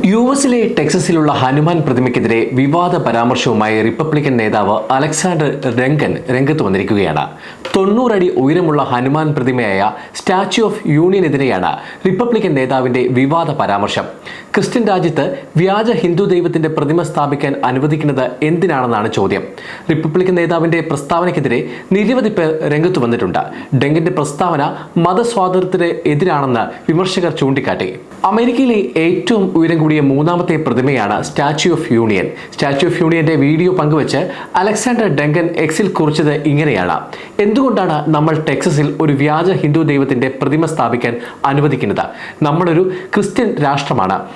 U എസിലെ ടെക്സസിലുള്ള ഹനുമാൻ പ്രതിമയ്ക്കെതിരെ വിവാദ പരാമർശവുമായി റിപ്പബ്ലിക്കൻ നേതാവ് അലക്സാണ്ടർ രംഗൻ രംഗത്ത് വന്നിരിക്കുകയാണ്. തൊണ്ണൂറടി ഉയരമുള്ള ഹനുമാൻ പ്രതിമയായ സ്റ്റാച്യു ഓഫ് യൂണിയനെതിരെയാണ് റിപ്പബ്ലിക്കൻ നേതാവിന്റെ വിവാദ പരാമർശം. ക്രിസ്ത്യൻ രാജ്യത്ത് വ്യാജ ഹിന്ദു ദൈവത്തിന്റെ പ്രതിമ സ്ഥാപിക്കാൻ അനുവദിക്കുന്നത് എന്തിനാണെന്നാണ് ചോദ്യം. റിപ്പബ്ലിക്കൻ നേതാവിന്റെ പ്രസ്താവനയ്ക്കെതിരെ നിരവധി പേർ രംഗത്ത് വന്നിട്ടുണ്ട്. ഡെങ്കിന്റെ പ്രസ്താവന മതസ്വാതന്ത്ര്യത്തിന് എതിരാണെന്ന് വിമർശകർ ചൂണ്ടിക്കാട്ടി. അമേരിക്കയിലെ ഏറ്റവും ഉയരം കൂടിയ മൂന്നാമത്തെ പ്രതിമയാണ് Statue of Union. Statue of യൂണിയന്റെ വീഡിയോ പങ്കുവച്ച് അലക്സാണ്ടർ ഡെങ്കൻ എക്സിൽ കുറിച്ചത് ഇങ്ങനെയാണ്. എന്തുകൊണ്ടാണ് നമ്മൾ ടെക്സസിൽ ഒരു വ്യാജ ഹിന്ദു ദൈവത്തിന്റെ പ്രതിമ സ്ഥാപിക്കാൻ അനുവദിക്കുന്നത്? നമ്മളൊരു ക്രിസ്ത്യൻ രാഷ്ട്രമാണ്.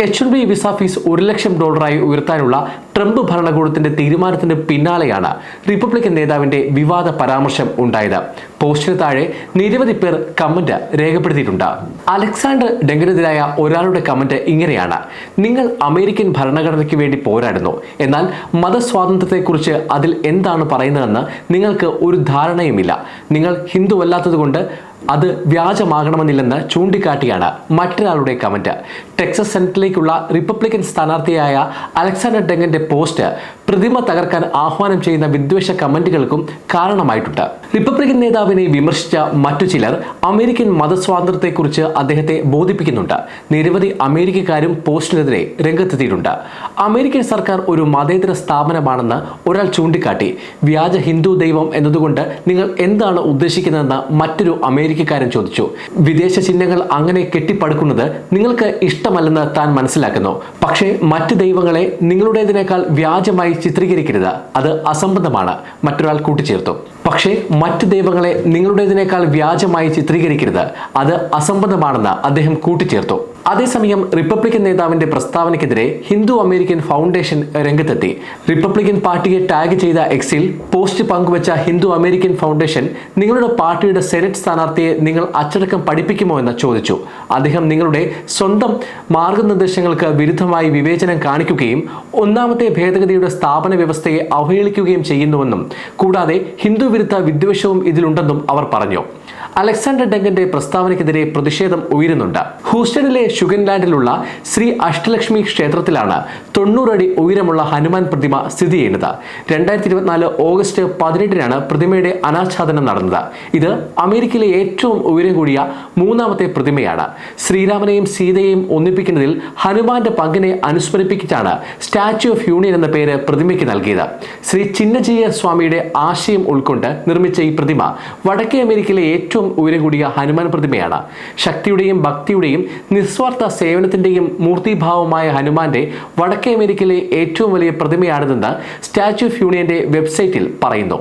എച്ച് ബി വിസ ഫീസ് ഒരു ലക്ഷം ഡോളറായി ഉയർത്താനുള്ള ട്രംപ് ഭരണകൂടത്തിന്റെ തീരുമാനത്തിന് പിന്നാലെയാണ് റിപ്പബ്ലിക്കൻ നേതാവിന്റെ വിവാദ പരാമർശം ഉണ്ടായത്. പോസ്റ്റിന് താഴെ നിരവധി പേർ കമന്റ് രേഖപ്പെടുത്തിയിട്ടുണ്ട്. അലക്സാണ്ടർ ഡെങ്കനെതിരായ ഒരാളുടെ കമന്റ് ഇങ്ങനെയാണ്. നിങ്ങൾ അമേരിക്കൻ ഭരണഘടനയ്ക്ക് വേണ്ടി പോരാടുന്നു. എന്നാൽ മതസ്വാതന്ത്ര്യത്തെക്കുറിച്ച് അതിൽ എന്താണ് പറയുന്നതെന്ന് നിങ്ങൾക്ക് ഒരു ധാരണയുമില്ല. നിങ്ങൾ ഹിന്ദുവല്ലാത്തതുകൊണ്ട് അത് വ്യാജമാകണമെന്നില്ലെന്ന് ചൂണ്ടിക്കാട്ടിയാണ് മറ്റൊരാളുടെ കമന്റ് ടെക്സസ് സെനറ്റിലേക്കുള്ള റിപ്പബ്ലിക്കൻ സ്ഥാനാർത്ഥിയായ അലക്സാണ്ടർ ഡെങ്ങന്റെ പോസ്റ്റ് പ്രതിമ തകർക്കാൻ ആഹ്വാനം ചെയ്യുന്ന വിദ്വേഷ കമന്റുകൾക്കും കാരണമായിട്ടുണ്ട്. റിപ്പബ്ലിക്കൻ നേതാവിനെ വിമർശിച്ച മറ്റു ചിലർ അമേരിക്കൻ മതസ്വാതന്ത്ര്യത്തെക്കുറിച്ച് അദ്ദേഹത്തെ ബോധിപ്പിക്കുന്നുണ്ട്. നിരവധി അമേരിക്കക്കാരും പോസ്റ്റിനെതിരെ രംഗത്തെത്തിയിട്ടുണ്ട്. അമേരിക്കൻ സർക്കാർ ഒരു മതേതര സ്ഥാപനമാണെന്ന് ഒരാൾ ചൂണ്ടിക്കാട്ടി. വ്യാജ ഹിന്ദു ദൈവം എന്നതുകൊണ്ട് നിങ്ങൾ എന്താണ് ഉദ്ദേശിക്കുന്നതെന്ന് മറ്റൊരു അമേരിക്കക്കാരൻ ചോദിച്ചു. വിദേശ ചിഹ്നങ്ങൾ അങ്ങനെ കെട്ടിപ്പടുക്കുന്നത് നിങ്ങൾക്ക് ഇഷ്ടമല്ലെന്ന് താൻ മനസ്സിലാക്കുന്നു. പക്ഷേ മറ്റ് ദൈവങ്ങളെ നിങ്ങളുടേതിനേക്കാൾ വ്യാജമായി ചിത്രീകരിക്കരുത്. അത് അസംബന്ധമാണ്. മറ്റൊരാൾ കൂട്ടിച്ചേർത്തു. പക്ഷേ മറ്റ് ദൈവങ്ങളെ നിങ്ങളുടേതിനേക്കാൾ വ്യാജമായി ചിത്രീകരിക്കരുത്. അത് അസംബന്ധമാണെന്ന് അദ്ദേഹം കൂട്ടിച്ചേർത്തു. അതേസമയം റിപ്പബ്ലിക്കൻ നേതാവിന്റെ പ്രസ്താവനയ്ക്കെതിരെ ഹിന്ദു അമേരിക്കൻ ഫൗണ്ടേഷൻ രംഗത്തെത്തി. റിപ്പബ്ലിക്കൻ പാർട്ടിയെ ടാഗ് ചെയ്ത എക്സിൽ പോസ്റ്റ് പങ്കുവച്ച ഹിന്ദു അമേരിക്കൻ ഫൗണ്ടേഷൻ നിങ്ങളുടെ പാർട്ടിയുടെ സെനറ്റ് സ്ഥാനാർത്ഥിയെ നിങ്ങൾ അച്ചടക്കം പഠിപ്പിക്കുമോ എന്ന് ചോദിച്ചു. അദ്ദേഹം നിങ്ങളുടെ സ്വന്തം മാർഗനിർദ്ദേശങ്ങൾക്ക് വിരുദ്ധമായി വിവേചനം കാണിക്കുകയും ഒന്നാമത്തെ ഭേദഗതിയുടെ സ്ഥാപന വ്യവസ്ഥയെ അവഹേളിക്കുകയും ചെയ്യുന്നുവെന്നും കൂടാതെ ഹിന്ദു വിരുദ്ധ വിദ്വേഷവും ഇതിലുണ്ടെന്നും അവർ പറഞ്ഞു. അലക്സാണ്ടർ ഡങ്കന്റെ പ്രസ്താവനയ്ക്കെതിരെ പ്രതിഷേധം ഉയരുന്നുണ്ട്. ഹൂസ്റ്റണിലെ ഷുഗൻലാൻഡിലുള്ള ശ്രീ അഷ്ടലക്ഷ്മി ക്ഷേത്രത്തിലാണ് തൊണ്ണൂറടി ഉയരമുള്ള ഹനുമാൻ പ്രതിമ സ്ഥിതി ചെയ്യുന്നത്. രണ്ടായിരത്തി ഇരുപത്തിനാല് ഓഗസ്റ്റ് പതിനെട്ടിനാണ് പ്രതിമയുടെ അനാച്ഛാദനം നടന്നത്. ഇത് അമേരിക്കയിലെ ഏറ്റവും ഉയരം കൂടിയ മൂന്നാമത്തെ പ്രതിമയാണ്. ശ്രീരാമനെയും സീതയെയും ഒന്നിപ്പിക്കുന്നതിൽ ഹനുമാന്റെ പങ്കിനെ അനുസ്മരിപ്പിച്ചാണ് സ്റ്റാച്യു ഓഫ് യൂണിയൻ എന്ന പേര് പ്രതിമയ്ക്ക് നൽകിയത്. ശ്രീ ചിന്നജീയ സ്വാമിയുടെ ആശയം ഉൾക്കൊണ്ട് നിർമ്മിച്ച ഈ പ്രതിമ വടക്കേ അമേരിക്കയിലെ ഏറ്റവും ഉയരം കൂടിയ ഹനുമാൻ പ്രതിമയാണ്. ശക്തിയുടെയും ഭക്തിയുടെയും നിസ്വാർത്ഥ സേവനത്തിന്റെയും മൂർത്തിഭാവമായ ഹനുമാന്റെ വടക്കേ അമേരിക്കയിലെ ഏറ്റവും വലിയ പ്രതിമയാണിതെന്ന് സ്റ്റാച്യു ഓഫ് യൂണിയന്റെ വെബ്സൈറ്റിൽ പറയുന്നു.